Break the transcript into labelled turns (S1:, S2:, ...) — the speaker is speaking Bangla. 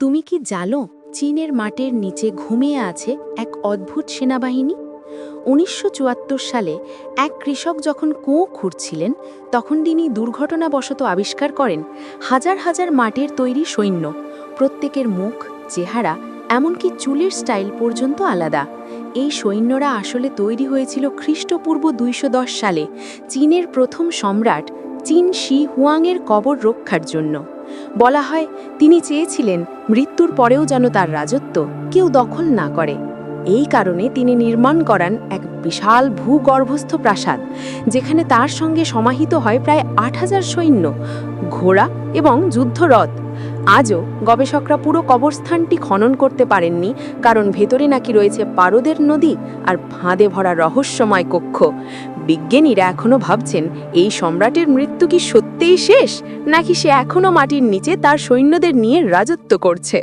S1: তুমি কি জানো চীনের মাটির নিচে ঘুমিয়ে আছে এক অদ্ভুত সেনাবাহিনী? উনিশশো চুয়াত্তর সালে এক কৃষক যখন কুঁয়ো খুঁড়ছিলেন, তখন তিনি দুর্ঘটনাবশত আবিষ্কার করেন হাজার হাজার মাটির তৈরি সৈন্য। প্রত্যেকের মুখ, চেহারা, এমনকি চুলের স্টাইল পর্যন্ত আলাদা। এই সৈন্যরা আসলে তৈরি হয়েছিল খ্রিস্টপূর্ব দুইশো দশ সালে, চীনের প্রথম সম্রাট চীন শি হুয়াংয়ের কবর রক্ষার জন্য। বলা হয়, তিনি চেয়েছিলেন মৃত্যুর পরেও যেন তার রাজত্ব কেউ দখল না করে। এই কারণে তিনি নির্মাণ করান এক বিশাল ভূগর্ভস্থ প্রাসাদ, যেখানে তার সঙ্গে সমাহিত হয় প্রায় আট হাজার সৈন্য, ঘোড়া এবং যুদ্ধরথ। আজও গবেষকরা পুরো কবরস্থানটি খনন করতে পারেননি, কারণ ভেতরে নাকি রয়েছে পারদের নদী আর ফাঁদে ভরা রহস্যময় কক্ষ। বিজ্ঞানীরা এখনও ভাবছেন, এই সম্রাটের মৃত্যু কি সত্যিই শেষ, নাকি সে এখনও মাটির নিচে তার সৈন্যদের নিয়ে রাজত্ব করছে?